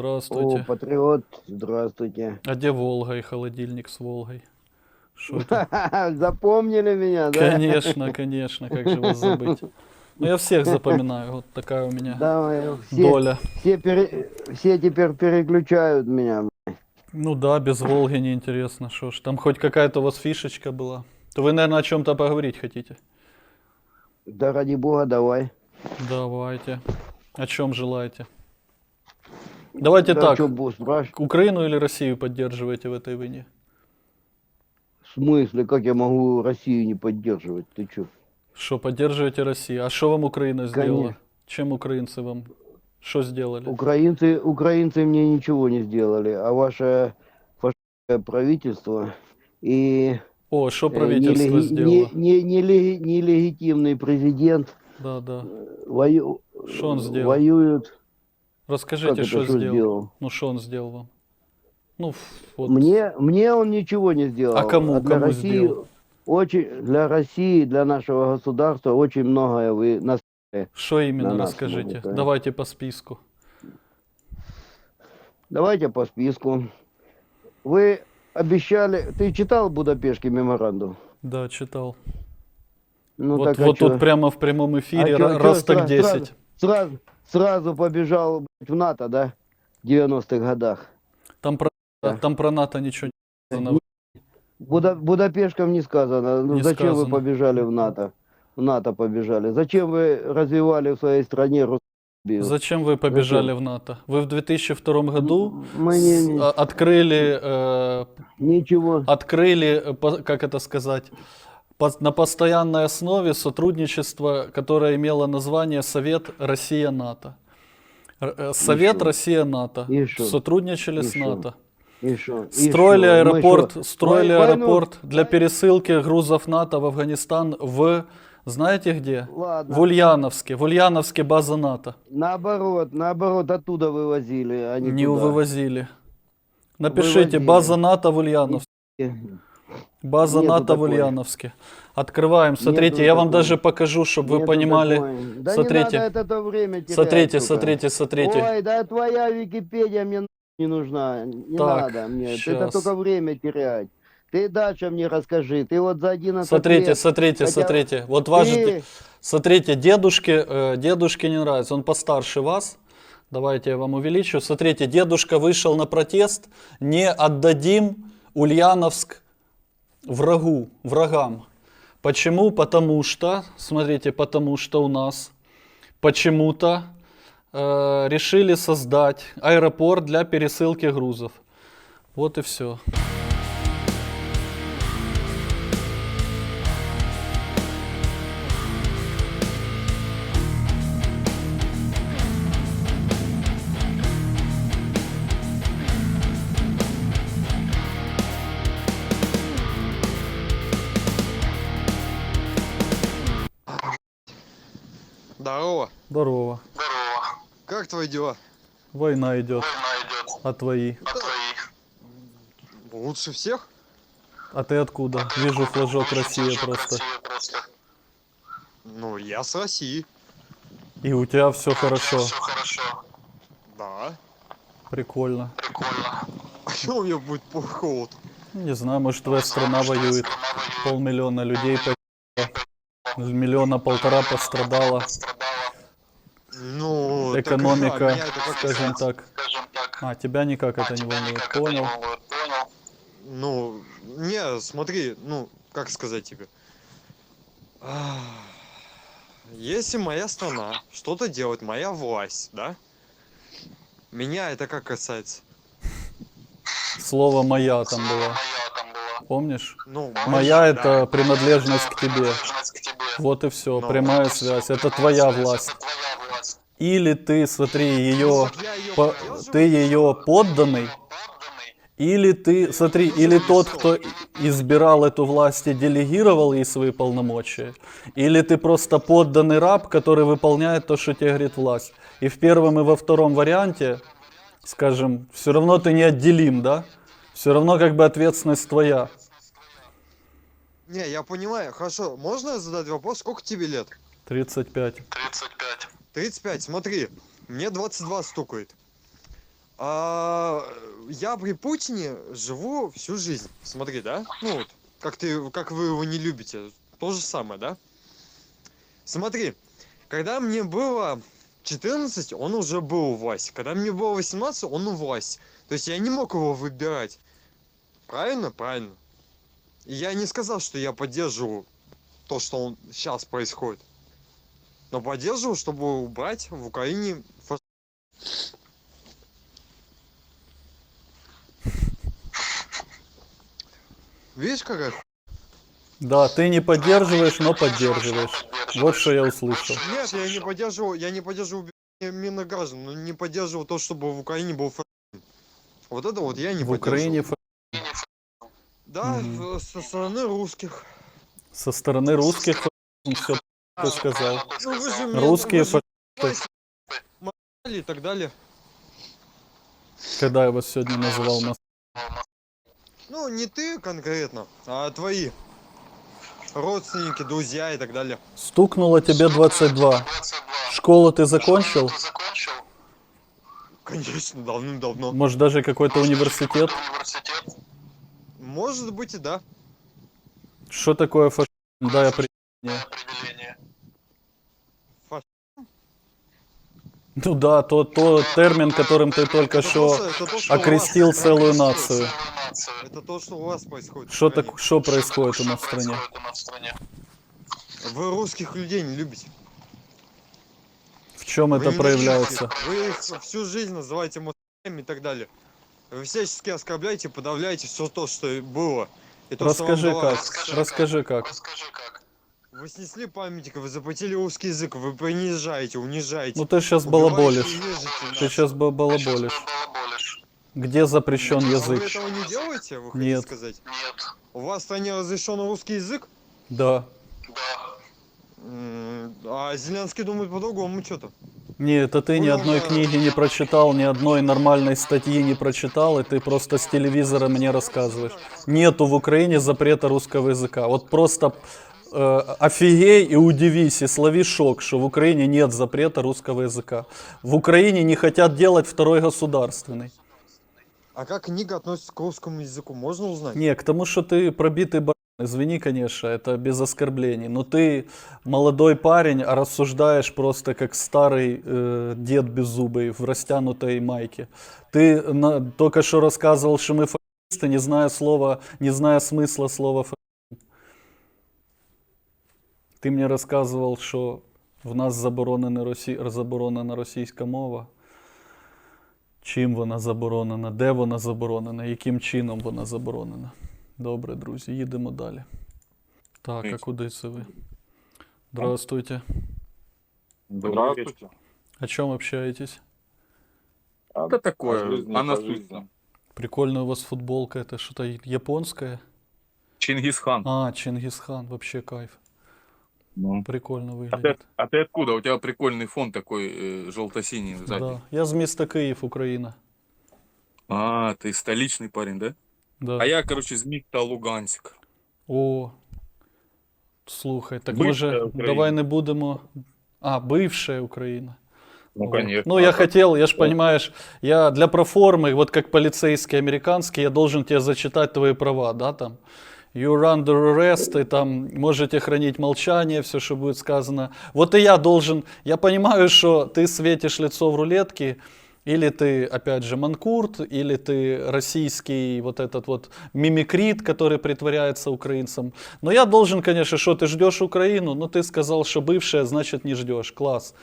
О, Здравствуйте. патриот, здравствуйте. А где Волга и холодильник с Волгой? Запомнили меня, да? Конечно, конечно, как же вас забыть. Ну, я всех запоминаю, вот такая у меня Давай, все, доля. все, пере- все теперь переключают меня. Ну да, без Волги неинтересно, что ж. Там хоть какая-то у вас фишечка была. То вы, наверное, о чем-то поговорить хотите? Да ради бога, давай. Давайте. О чем желаете? Давайте Да так. спрашивать? Украину или Россию поддерживаете в этой войне? В смысле, как я могу Россию не поддерживать? Ты чё? Что, поддерживаете Россию? А что вам Украина сделала? Конечно. Чем украинцы вам? Что сделали? Украинцы, украинцы мне ничего не сделали, а ваше фашистское правительство и О, что э, правительство нелеги- сделало? не- не- нелеги- нелегитимный президент Да, да. вою- Что он сделал? воюют. Расскажите, что что сделал? сделал? Ну, что он сделал вам? Ну, вот. Мне, мне он ничего не сделал. А кому- для кому России сделал? очень для России, для нашего государства очень многое вы нас. Что именно, на расскажите. могут, да. Давайте по списку. Давайте по списку. Вы обещали. Ты читал Будапештский меморандум? Да, читал. Ну вот так а вот чё? тут прямо в прямом эфире А чё- ра- чё раз так сра- 10. Сразу, сразу побежал блядь, в НАТО, да? В 90-х годах. Там про, Да. там про НАТО ничего не сказано. Буда, Будапештом не сказано. Ну Не зачем сказано. вы побежали в НАТО? В НАТО побежали. Зачем вы развивали в своей стране Росбио? Зачем вы побежали в НАТО? Вы в 2002 году Мы не- не- а- открыли, э, Ничего. открыли, э, как это сказать, на постоянной основе сотрудничество, которое имело название Совет Россия-НАТО. Э, Совет? Россия-НАТО. Сотрудничали с? НАТО. И Строили шо? Мы аэропорт, шо? строили войну- аэропорт для пересылки грузов НАТО в Афганистан в, знаете где? Ладно. В Ульяновске. В Ульяновске база НАТО. Наоборот, наоборот, оттуда вывозили, а не Не туда. вывозили. Напишите, Вывозили. база НАТО в Ульяновске. База Нету НАТО в такой. Ульяновске. Открываем. Смотрите, Нету я вам даже покажу, чтобы вы Нету понимали. Да Смотрите. не надо это время терять, Смотрите, сука. смотрите, смотрите. Ой, да твоя Википедия мне не нужна. Не Так, надо мне. щас. Это только время терять. Ты дальше мне расскажи. Ты вот за 11 Смотрите, лет... смотрите, хотя смотрите. Вот ваш, ты- смотрите, дедушке, э, дедушке не нравится, он постарше вас. Давайте я вам увеличу. Смотрите, дедушка вышел на протест. Не отдадим Ульяновск врагу, врагам. Почему? Потому что, смотрите, потому что у нас почему-то э, решили создать аэропорт для пересылки грузов. Вот и все. Здорово. Здорово. Как твои дела? Война идет. А твои? Лучше всех? А ты откуда? Вижу флажок России просто. Ну, я с России. И у тебя все хорошо. Да. Прикольно. А что у меня будет плохого-то? Не знаю, может твоя страна воюет. Полмиллиона людей. Миллиона полтора пострадало. Ну, так, Экономика, а, меня это как скажем так. А, тебя никак это не волнует. Понял. Ну, не, смотри, ну, как сказать тебе. Если моя страна что-то делает, моя власть, да? Меня это как касается? Слово моя там было. Помнишь? Ну, Моя это принадлежность к тебе. Вот и все. Ну, Прямая вот и связь. всё. Это твоя власть. Или ты, смотри, ее, по- ты ее подданный, или ты, смотри, или тот, кто избирал эту власть и делегировал ей свои полномочия, или ты просто подданный раб, который выполняет то, что тебе говорит власть. И в первом и во втором варианте, скажем, все равно ты неотделим, да? Все равно как бы ответственность твоя. Не, я понимаю, хорошо. Можно задать вопрос, сколько тебе лет? 35. 35, смотри, мне 22 стукает. А, я при Путине живу всю жизнь. Смотри, да? Ну вот, как ты, как вы его не любите. То же самое, да? Смотри, когда мне было 14, он уже был у власти. Когда мне было 18, он у власти. То есть я не мог его выбирать. Правильно? Правильно. Я не сказал, что я поддерживаю то, что он сейчас происходит. Но поддерживаю, чтобы убрать в Украине. Видишь, какая Да, ты не поддерживаешь, но поддерживаешь. Вот что я услышал. Нет, я не поддерживал, я не поддерживал убийство мирных граждан, но не поддерживал то, чтобы в Украине был фашизм. Вот это вот я не В Украине фа- Да, в- со стороны русских. со стороны русских все ты сказал. Ну, вы же Русские вы и так далее. Когда я вас сегодня называл нас. Ну, не ты конкретно, а твои родственники, друзья и так далее. Стукнуло тебе 22. Школу ты закончил? Конечно, давным-давно. Может даже какой-то университет? Может быть и да. Что такое фашизм? Дай определение. Фаш- Ну да, то, то термин, которым ты только Это что то, что- это то, что окрестил вас целую нацию. Это то, что у вас происходит. в Что так, что происходит у нас в стране? Вы русских людей не любите. В чем Вы это проявляется? Вы их всю жизнь называете москалями и так далее. Вы всячески оскорбляете, подавляете все то, что было. И то, что вам Расскажи давалось. как. Расскажи как. Вы снесли памятник, вы запретили русский язык, вы принижаете, унижаете. Ну ты сейчас убиваете балаболишь. Ты сейчас балаболишь. Где запрещен А Вы язык? этого не делаете, вы хотите Нет. сказать? У вас в стране разрешен русский язык? Да. М, А Зеленский думает по-другому, что-то. Нет, это ты ни одной книги не прочитал, ни одной нормальной статьи не прочитал, и ты просто с телевизора мне рассказываешь. Нету в Украине запрета русского языка. Вот просто э, офигей и удивись, и слови шок, что в Украине нет запрета русского языка. В Украине не хотят делать второй государственный. А как книга относится к русскому языку, можно узнать? Не, к тому, что ты пробитый извини, конечно, это без оскорблений, но ты молодой парень, а рассуждаешь просто как старый э, дед беззубый в растянутой майке. Ты на- только что рассказывал, что мы фашисты, не зная слова, не зная смысла слова фашизм. Ти мені розказував, що в нас заборонена, росі... заборонена російська мова. Чим вона заборонена, де вона заборонена, яким чином вона заборонена. Добре, друзі, їдемо далі. Так, а Привіт. куди це ви? Здравствуйте. Здравствуйте. О чем общаетесь? Да такое, По жизни, а по насущно. Прикольная у вас футболка, это что-то японское? Чингисхан. А, Чингисхан, вообще кайф. Ну. Прикольно А, ты, выглядит. а ты откуда? У тебя прикольный фон такой э, желто-синий сзади. Да, я з міста Київ, Україна. А, ты столичный парень, да? Да. А я, короче, из Микта Луганск. О, слухай, так Бивша може Україна. давай не будемо. А, бывшая Украина. Ну, Вот. конечно. Ну, я хотел, я ж понимаешь, я для проформы, вот как полицейский американский, я должен тебе зачитать твои права, да, там. You're under arrest, и там можете хранить молчание, все, что будет сказано. Вот и я должен, я понимаю, что ты светишь лицо в рулетке, или ты, опять же, манкурт, или ты российский вот этот вот мимикрит, который притворяется украинцем. Но я должен, конечно, что ты ждешь Украину, но ты сказал, что бывшая, значит не ждешь. Класс.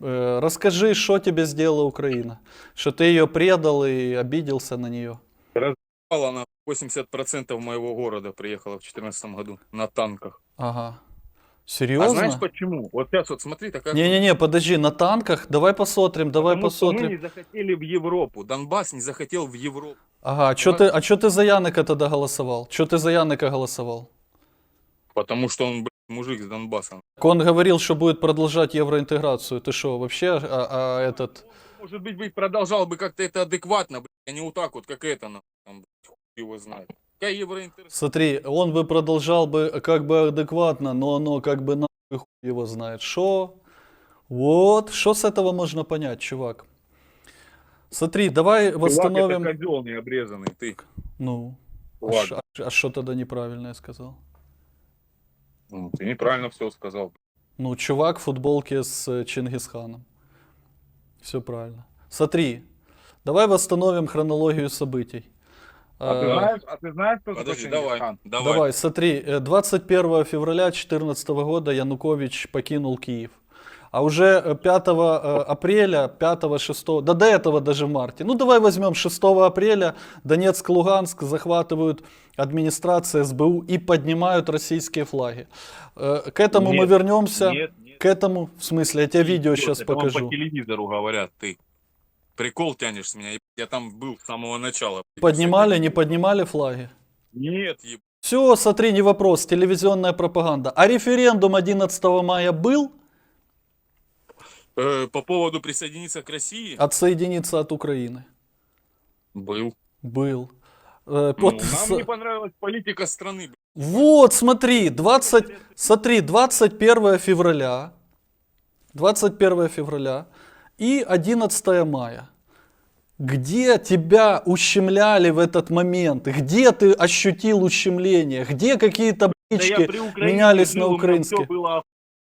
Э, Расскажи, что тебе сделала Украина? Что ты ее предал и обиделся на нее? Упала на 80% моего города приехала в 2014 году на танках. Ага. А Серьезно? знаешь почему? Вот сейчас вот смотри, такая... Не-не-не, подожди, на танках? Давай посмотрим, давай Потому что мы посмотрим. не захотели в Европу. Донбасс не захотел в Европу. Ага, а что ты, а чё ты за Яника тогда голосовал? Что ты за Яника голосовал? Потому что он, блядь, мужик с Донбасса. Он говорил, что будет продолжать евроинтеграцию. Ты что, вообще, а, а этот... Может быть, быть, продолжал бы как-то это адекватно, блядь, а не вот так вот, как это, там, блядь, его знает. Смотри, он бы продолжал бы как бы адекватно, но оно как бы нахуй хуй его знает. Что? Вот, что с этого можно понять, чувак? Смотри, давай Чувак, восстановим... это козел не обрезанный, ты. Ну, а Ладно. а что тогда неправильно я сказал? Ну, ты неправильно все сказал. Ну, чувак в футболке с э, Чингисханом. Все правильно. Смотри, давай восстановим хронологию событий. А ты Э, знаешь, а ты знаешь, кто такой Подожди, давай, Чингисхан? давай. Давай, смотри, э, 21 февраля 2014 года Янукович покинул Киев. А уже э, 5 э, апреля, 5-6, да до этого даже в марте. Ну давай возьмем 6 апреля Донецк, Луганск захватывают администрация СБУ и поднимают российские флаги. Э, К этому мы Нет, вернемся. Нет, нет. К этому, в смысле, я тебе видео сейчас это вам покажу. по телевизору говорят, ты. Прикол тянешь с меня. Я там был с самого начала. Поднимали, не поднимали флаги? Нет. Еб- Все, смотри, не вопрос, телевизионная пропаганда. А референдум 11 мая был? Э, по поводу присоединиться к России Отсоединиться от Украины? был. Был. Э, Ну, вот с- нам не понравилась политика страны. Вот, смотри, 20, смотри, 21 февраля, 21 февраля и 11 мая. Где тебя ущемляли в этот момент? Где ты ощутил ущемление? Где какие-то Да при Украине менялись жил, на украинские? было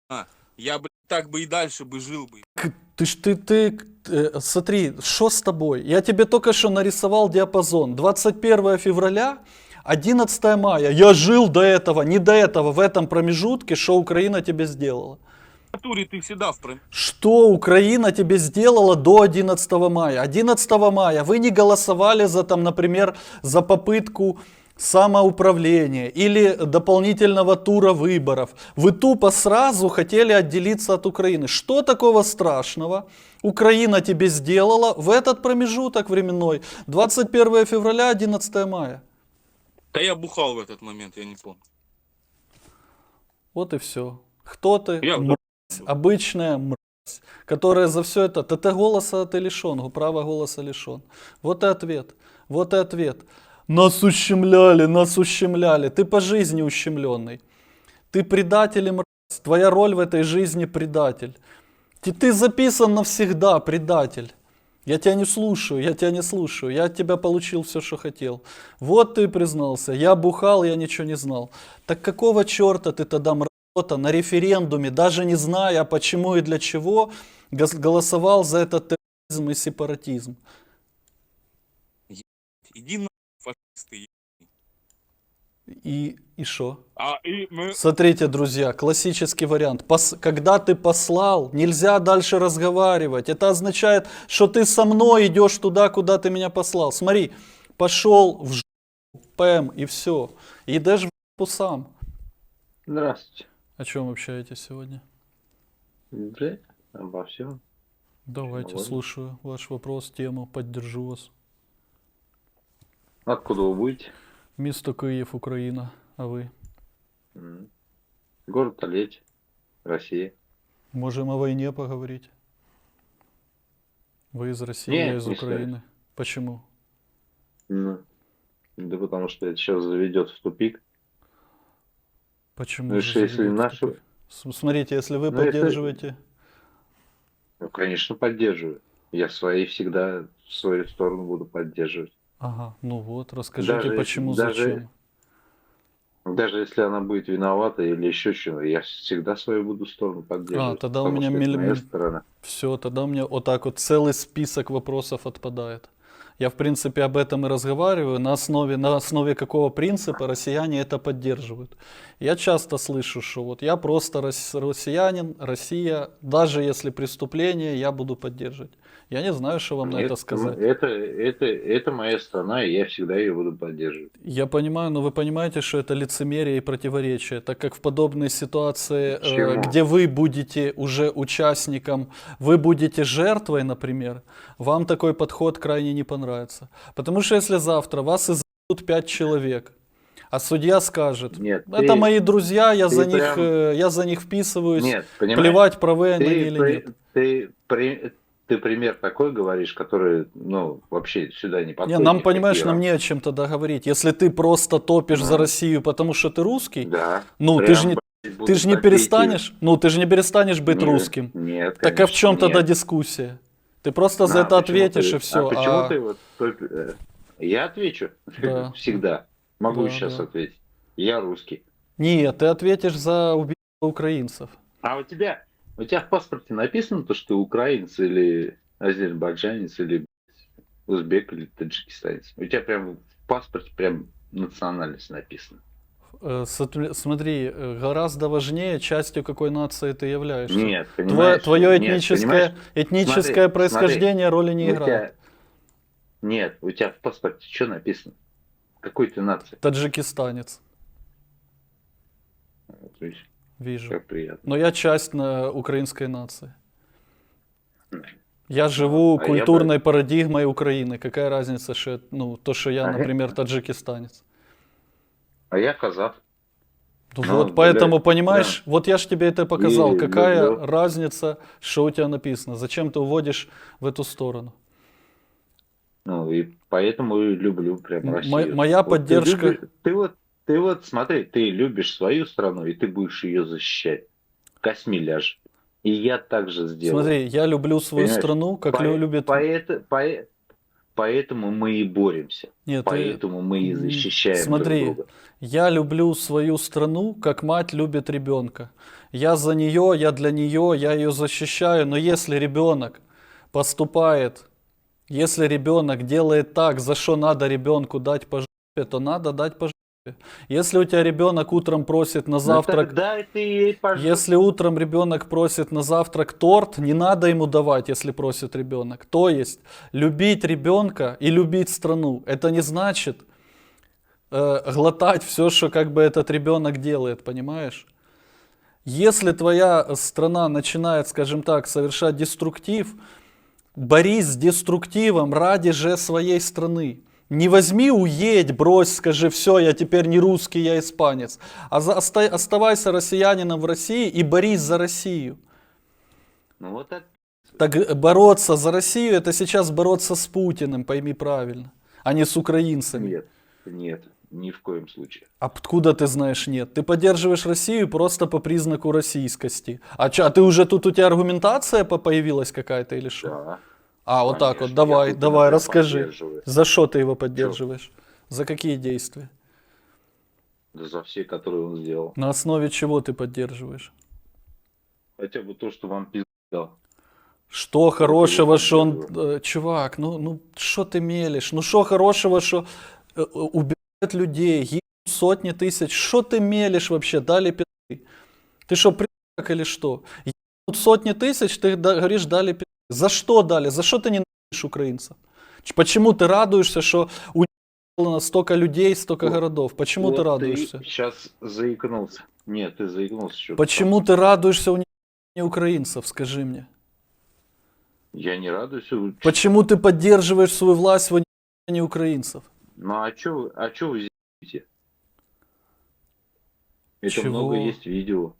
охуенно. Я бы так бы и дальше бы жил бы. Ты ж ты, ты, э, смотри, что с тобой? Я тебе только что нарисовал диапазон. 21 февраля, 11 мая. Я жил до этого, не до этого, в этом промежутке, что Украина тебе сделала. Натуре ты всегда в Что Украина тебе сделала до 11 мая? 11 мая вы не голосовали за, там, например, за попытку самоуправления или дополнительного тура выборов. Вы тупо сразу хотели отделиться от Украины. Что такого страшного Украина тебе сделала в этот промежуток временной? 21 февраля, 11 мая. Да я бухал в этот момент, я не помню. Вот и все. Кто ты? Я Мразь. Обычная мразь, которая за все это... Ты голоса ты лишен, права голоса лишен. Вот и ответ. Вот и ответ. Нас ущемляли, нас ущемляли. Ты по жизни ущемленный. Ты предатель и мразь. Твоя роль в этой жизни предатель. Ты, записан навсегда, предатель. Я тебя не слушаю, я тебя не слушаю. Я от тебя получил все, что хотел. Вот ты признался. Я бухал, я ничего не знал. Так какого черта ты тогда мразота на референдуме, даже не зная почему и для чего, голосовал за этот терроризм и сепаратизм? Иди на фашисты. И, и что? А и мы... Смотрите, друзья, классический вариант. Пос- когда ты послал, нельзя дальше разговаривать. Это означает, что ты со мной идешь туда, куда ты меня послал. Смотри, пошел в ж... ПМ и все. И даже в сам. Здравствуйте. О чем общаетесь сегодня? Да, обо всем. Давайте, ладно. слушаю ваш вопрос, тему, поддержу вас. Откуда вы будете? Місто Київ, Україна. А ви? М. Город Толеть, Россия. Можем о войне поговорить? Вы из России, Нет, я из не стоит. Украины. Почему? Ну, Да потому что это сейчас заведет в тупик. Почему? Ну, если- если наши- Смотрите, если вы Ну, поддерживаете... Ну, конечно, поддерживаю. Я свои всегда в свою сторону буду поддерживать. Ага, ну вот, расскажите, Даже- почему, даже- зачем. Даже если она будет виновата или еще чего, я всегда свою буду сторону поддерживать. А, тогда у меня что это милли- моя сторона. Все, тогда у меня вот так вот целый список вопросов отпадает. Я, в принципе, об этом и разговариваю. На основе, на основе какого принципа россияне это поддерживают. Я часто слышу, что вот я просто рос- россиянин, Россия, даже если преступление, я буду поддерживать. Я не знаю, что вам на Нет, это сказать. Это, это, это моя страна, и я всегда ее буду поддерживать. Я понимаю, но вы понимаете, что это лицемерие и противоречие, так как в подобной ситуации, э, Почему? где вы будете уже участником, вы будете жертвой, например, вам такой подход крайне не понравится. Потому что если завтра вас изобьют пять человек, а судья скажет, Нет, это ты- мои друзья, я ты за них, прям- э, я за них вписываюсь, Нет, понимаешь? плевать, правы они ты, или при- нет. ты, при- ты пример такой говоришь, который, ну, вообще сюда не Не, подходит. нам, никакие понимаешь, нам не о чем тогда говорить. Если ты просто топишь за Да. Россию, потому что ты русский, Да. ну ты прям, же не, Ты же не перестанешь, ну ты же не перестанешь быть Нет, русским. Нет, так а в чем конечно, тогда нет. дискуссия? Ты просто за На, это ответишь ты- и все. А почему ты вот только... э, Я отвечу. Да. Всегда. Могу Да, сейчас да. ответить. Я русский. Нет, ты ответишь за убийство украинцев. А у тебя, у тебя в паспорте написано то, что ты украинец или азербайджанец или узбек или таджикистанец? У тебя прям в паспорте прям национальность написана. Э, Смотри, э, гораздо важнее, частью какой нации ты являешься. Нет, Твое, понимаешь? твое Нет, этническое, понимаешь? этническое Смотри, происхождение роли не играет. тебя- Нет, у тебя в паспорте что написано? Какой ты нации? Таджикистанец, видишь, вижу. Как приятно. Но я часть на украинской нации. Я живу А я культурной парадигмой Украины. Какая разница, что, я- ну, то, что я, я- например, таджикистанец. А я казах. Ну Ну, вот, поэтому, блядь, понимаешь, вот я же тебе это показал. И Какая люблю. разница, что у тебя написано? Зачем ты уводишь в эту сторону? Ну и поэтому и люблю прям М- Россию. моя Вот ты поддержка- любишь- Ты, вот, ты вот смотри, ты любишь свою страну, и ты будешь ее защищать. Косми ляжь. И я так же сделаю. Смотри, я люблю свою Понимаешь, страну, как По- лю- любит... поэт- поэ- поэтому мы и боремся. Нет, ты- Поэтому мы и защищаем смотри, друг друга. Я люблю свою страну, как мать любит ребенка. Я за нее, я для нее, я ее защищаю. Но если ребенок поступает, если ребенок делает так, за что надо ребенку дать по жопе, то надо дать по жопе. Если у тебя ребенок утром просит на Ну, завтрак, тогда ты если утром ребенок просит на завтрак торт, не надо ему давать, если просит ребенок. То есть любить ребенка и любить страну, это не значит э, глотать все, что как бы этот ребенок делает, понимаешь? Если твоя страна начинает, скажем так, совершать деструктив, борись с деструктивом ради же своей страны. Не возьми, уедь, брось, скажи, все, я теперь не русский, я испанец. А за- оста- оставайся россиянином в России и борись за Россию. Ну вот это Так э, бороться за Россию, это сейчас бороться с Путиным, пойми правильно, а не с украинцами. нет, нет, ни в коем случае. А Откуда ты знаешь нет? Ты поддерживаешь Россию просто по признаку российскости. А, чё, а ты уже тут у тебя аргументация по- появилась какая-то или что? Да. А, вот так вот, давай, давай, расскажи. За что ты его поддерживаешь? За какие действия? Да за все, которые он сделал. На основе чего ты поддерживаешь? Хотя бы то, что вам пиздал. дал. Что хорошего, что он... э, Чувак, ну, ну что ты мелешь? Ну что хорошего, что э, э, убивают людей, ебут сотни тысяч? Что ты мелешь вообще? Дали пизды. Ты что, придурок или что? Ебут сотни тысяч, ты говоришь, дали пизды. За что дали? За что ты ненавидишь украинцев? Почему ты радуешься, что уничтожено столько людей, столько Вот- городов? Почему Вот ты радуешься? сейчас заикнулся. Нет, ты заикнулся что Почему ты радуешься уничтожению украинцев, скажи мне? Я не радуюсь. Почему ты поддерживаешь свою власть в уничтожении украинцев? Ну а что вы, а чё вы зите? Это Чего? много есть видео.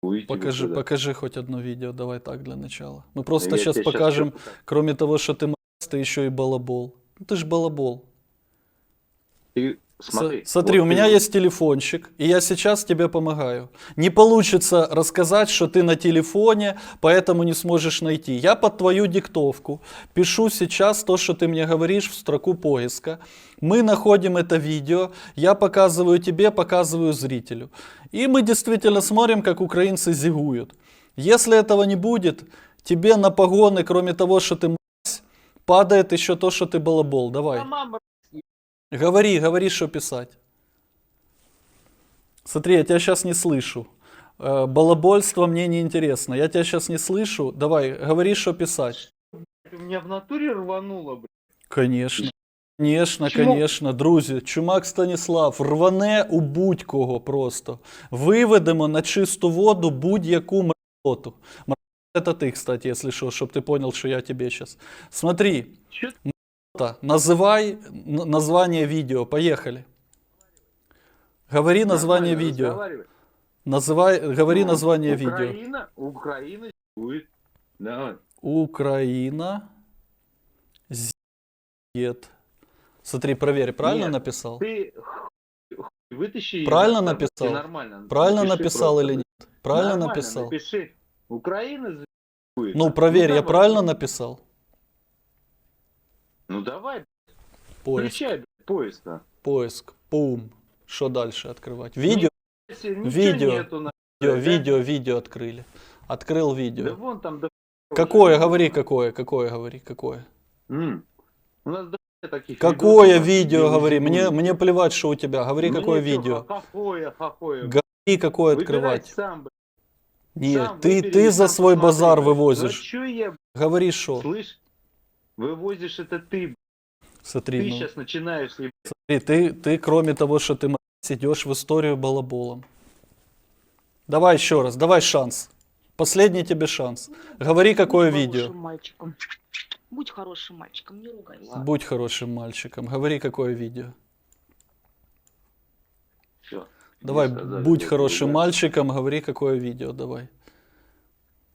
Покажи, туда. покажи хоть одно видео, давай так для начала. Мы просто Я сейчас покажем, покажу. кроме того, что ты ты еще и балабол. Ну, ты ж балабол. Ты С- смотри. Смотри, вот у ты меня вот- есть телефончик, и я сейчас тебе помогаю. Не получится рассказать, что ты на телефоне, поэтому не сможешь найти. Я под твою диктовку пишу сейчас то, что ты мне говоришь в строку поиска. Мы находим это видео, я показываю тебе, показываю зрителю. И мы действительно смотрим, как украинцы зигуют. Если этого не будет, тебе на погоны, кроме того, что ты падает еще то, что ты балабол. Давай. Говори, говори, что писать. Смотри, я тебя сейчас не слышу. Э, Балабольство мне не интересно. Я тебя сейчас не слышу. Давай, говори, что писать. у меня в натуре рвануло, блядь. Конечно. Конечно, Чому? конечно, друзі, чумак Станіслав рване у будь-кого просто. Виведемо на чисту воду будь-яку мроту. Это ты, кстати, если что, чтобы ты понял, что я тебе сейчас. Смотри, Та, Называй название видео. Поехали. Говори название Нормально видео. Называй, говори Ну, название видео. Украина, Украина будет. Давай. Украина. Зет. Смотри, проверь, правильно Нет, написал? Ты вытащи. Правильно на- написал? нормально. Правильно напиши написал просто, или нет? Правильно Нормально написал? Напиши. Украина будет. Ну, проверь, я давай. правильно написал? Ну давай, Поиск. включай поиск. а. Поиск. Пум. Что дальше открывать? Видео, Если ничего Видео. нету, на- видео, да? видео, видео открыли. Открыл Да видео. вон там до... Какое, говори, какое, какое, говори, какое. М. У нас до таких Какое видосов, видео, говори, мне, мне плевать, что у тебя, говори, Мне какое видео. Хахое, хахое. Говори, какое Выбирай открывать. сам, блядь, Нет, сам ты, выбери ты за сам свой базар блядь. вывозишь. Ну я, Говори, что. слышь, вывозишь это ты. Смотри, ты ну, сейчас начинаешь смотри, ты, ты, кроме того, что ты мразь, идешь в историю балаболом. Давай еще раз, давай шанс. Последний тебе шанс. Говори, какое Будь видео. хорошим мальчиком. Будь хорошим мальчиком, не ругай. ладно? Будь хорошим мальчиком. Говори, какое видео. Всё. Давай, будь хорошим мальчиком, говори, какое видео, давай.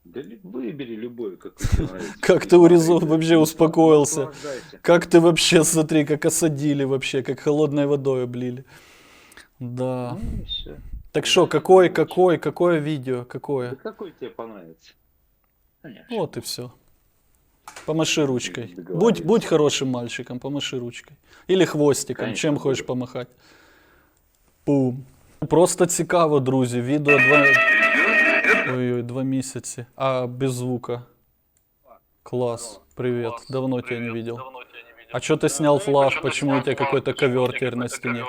Да ли- выбери любое, как тебе нравится. Как ты Ебать, урезу- блядь, вообще успокоился. наслаждайся. Как ты вообще, смотри, как осадили вообще, как холодной водой облили. Да. Ну и всё. Так что, какое, какое, какое видео, Да какое? какой тебе понравится? Конечно. Вот и все. Помаши ручкой. Договорились. Будь, будь хорошим мальчиком, помаши ручкой. Или хвостиком, Конечно, чим буду. хочеш помахати. Пум. Просто цікаво, друзі. Відео два. Ой-ой, два місяці. А без звука. Класс. Привет. Давно тебя не видел. А что ты снял флаг? Почему у тебя какой-то ковер теперь на стене?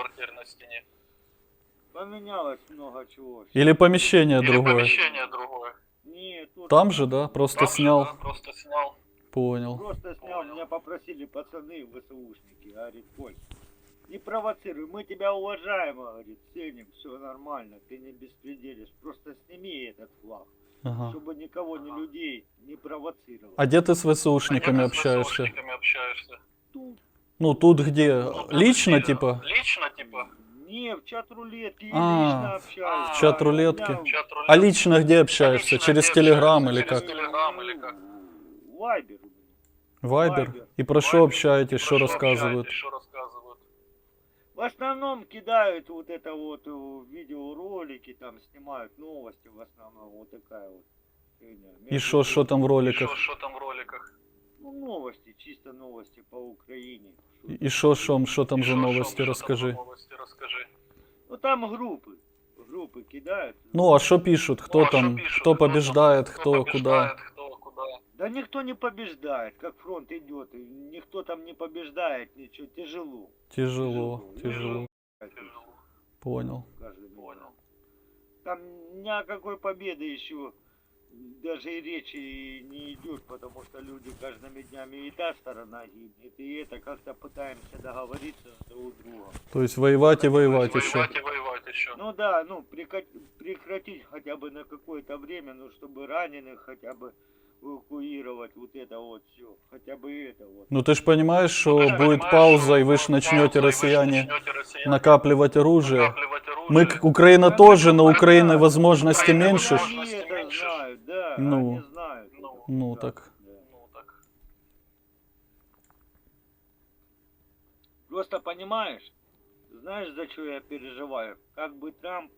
Поменялось много чего. Или помещение другое? Нет, тут Там же, да? Просто снял. Понял. просто снял, меня попросили пацаны ВСУшники, говорит, Коль, не провоцируй, мы тебя уважаем, говорит, ценим, все нормально, ты не беспределишь, просто сними этот флаг, Ага. чтобы никого, ни людей не провоцировал. А где ты с ВСУшниками общаешься? Тут Ну, тут где? Лично, типа? не, в чат рулетки, я А, лично общаюсь. в чат да, рулетки. у меня А лично где общаешься? Через Телеграм или как? Вайбер. у меня. Вайбер? Вайбер. И про что общаетесь, что рассказывают? В основном кидают вот это вот э, видеоролики, там снимают новости в основном, вот такая вот фигня. И что, что там в роликах? Ну, новости, чисто новости по Украине. Что- И что, что, что там за новости, расскажи. Ну, там группы, группы кидают. Ну, а что пишут? Кто там? Кто побеждает? Кто куда? Да никто не побеждает, как фронт идет, и никто там не побеждает, ничего, тяжело. Тяжело, Ну, тяжело. Понял. Понял. Понял. Там ни о какой победе еще даже и речи не идет, потому что люди каждыми днями и та сторона гибнет, и это как-то пытаемся договориться друг с другом. То есть воевать и воевать еще. Ну да, ну прекратить хотя бы на какое-то время, ну чтобы раненых хотя бы эвакуировать, вот это вот все, хотя бы это вот. Ну ты ж понимаешь, что будет пауза, и вы ж начнете, россияне, накапливать оружие. Мы, к- Украина тоже, но Украины возможности меньше. ж. Они это знают, да, Ну. они знают. это. Ну Да, так. да. Просто понимаешь, знаешь, за что я переживаю? Как бы Трамп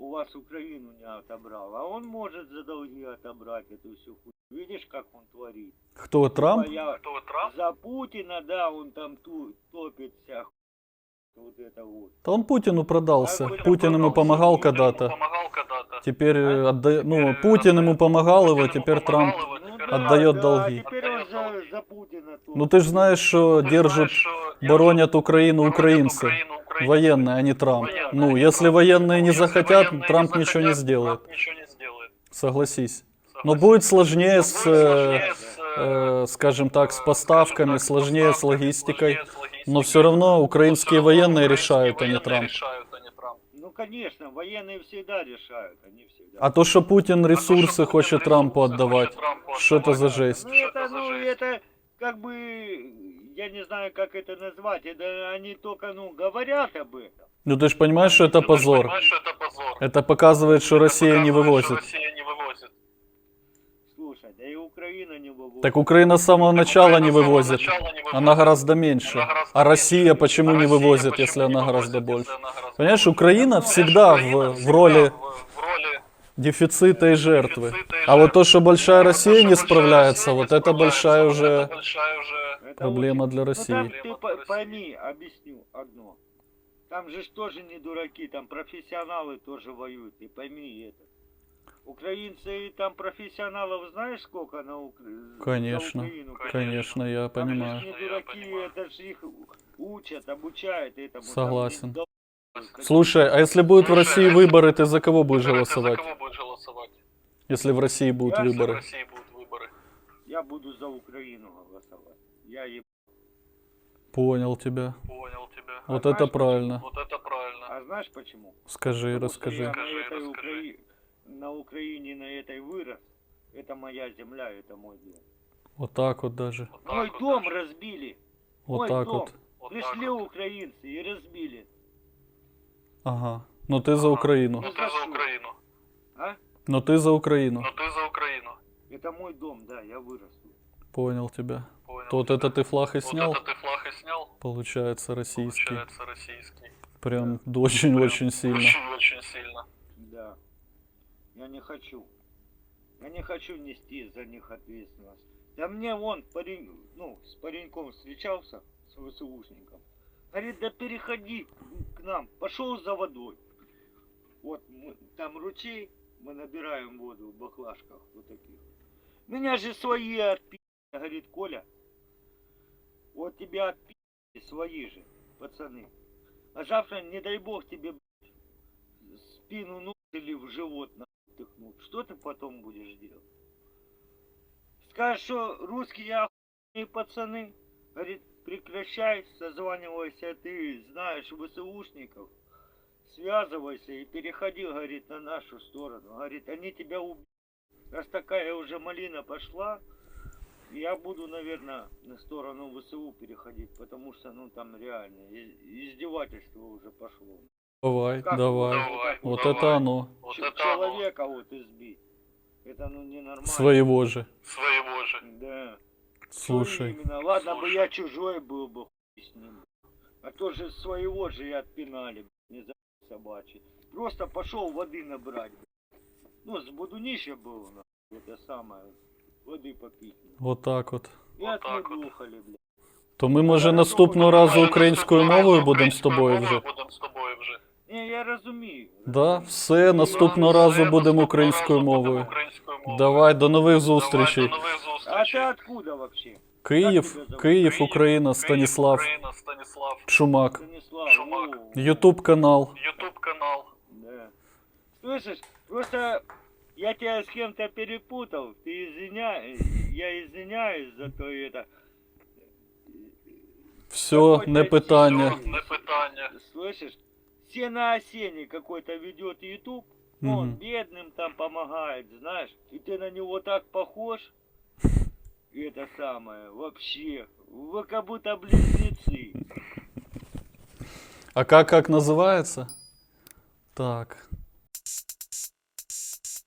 у вас Украину не отобрал, а он может за долги отобрать эту всю хуйню. Видишь, как он творит? Кто, Трамп? А я За Путина, да, он там ту, топит вся хуйня. Вот это вот. Да он Путину продался. Как Путин ему помогал когда-то. Теперь э, отда- ну, Путин ему помогал его, теперь Трамп. Ну Отдает да, долги. А теперь он за, за Путина. Ну ты же знаешь, что держат, боронят Украину украинцы. Военные, а не Трамп. Ну, если военные не захотят, Трамп ничего не сделает. Согласись. Но будет сложнее с, э, э, скажем так, с поставками, сложнее с логистикой. Но все равно украинские военные решают, а не Трамп. Ну, конечно, военные всегда решают, они всегда. А то, что Путин ресурсы хочет Трампу отдавать, что это за жесть? Ну, это, ну, это, как бы, я не знаю, как это назвать, это они только, ну, говорят об этом. Ну ты же понимаешь, что это позор. Это показывает, что Россия не вывозит. Слушай, да и Украина не выводит. Так Украина с самого начала не вывозит. Она гораздо меньше. А Россия почему не вывозит, если она гораздо больше? Понимаешь, Украина всегда в, в роли дефицита и жертвы. А вот то, что большая Россия не справляется, вот это большая уже... Это Проблема очень- для Ну, там России. ты по- пойми, объясню одно. Там же тоже не дураки, там профессионалы тоже воюют, ты пойми это. Украинцы, там профессионалов знаешь сколько на Укра- за Конечно, Украину? Конечно, я Там же понимаю. не дураки, это ж их учат, обучают этому. Там Согласен. дол- Слушай, а если будут в России выборы, ты за кого будешь голосовать? Если в России будут Я выборы. Я буду за Украину голосовать. Я еб... Понял тебя. А Вот знаешь это почему? правильно. А знаешь почему? Скажи, Потому расскажи. я на, этой Украи- на Украине на этой вырос. Это моя земля, это мой дом. Вот так вот даже. Мой дом разбили. Вот Мой так дом. вот. Пришли украинцы и разбили. Ага. Но ты за Украину. Ну, за что? А? Но ты за Украину. Это мой дом, да, я вырос. Понял тебя. Тот это ты флаг и снял? флаг и снял, Получается российский. российский. Прям очень-очень сильно. очень сильно. Да. Я не хочу. Я не хочу нести за них ответственность. Да мне вон парень, ну, с пареньком встречался, с ВСУшником. Говорит, да переходи к нам. Пошел за водой. Вот мы- там ручей, мы набираем воду в баклажках вот таких. Меня же свои отпи... Говорит, Коля, вот тебя отпи... свои же, пацаны. А завтра, не дай бог, тебе блядь, спину ну или в живот натыкнут. Что ты потом будешь делать? Скажешь, что русские охуенные пацаны? Говорит, прекращай, созванивайся, ты знаешь ВСУшников. Связывайся и переходи, говорит, на нашу сторону. Говорит, они тебя убьют. Раз такая уже малина пошла, я буду, наверное, на сторону ВСУ переходить, потому что, ну, там реально издевательство уже пошло. Давай, Как давай. вот так Вот вот это оно. Ч- человека вот избить. Это ну ненормально. Своего же. Своего же. Да. Слушай. именно? Ладно бы я чужой был бы хуй с ним. А то же своего же и отпинали, не за собачий. Просто пошел воды набрать. Ну, с будунища был, это самое, воды попить. Вот так от. І отмудухали, блядь. То ми, може, наступного разу українською мовою будемо з тобою вже. Будемо з тобою вже. Не, я розумію. Да, все, наступного разу будемо українською мовою. Давай, до нових зустрічей. А ти откуда вообще? Київ, Київ, Україна, Станіслав Чумак. Чумак. Ютуб канал. Ютуб канал. Да. Слышишь, просто я тебя с кем-то перепутал. Ты извиняй, я извиняюсь за то это. Все, не питання. дебил, Не питання. Слышишь? Все на осенне какой-то ведет YouTube. ну, Он бедным там помогает, знаешь. И ты на него так похож. И это самое, вообще. Вы как будто близнецы. А как, как називається? Так.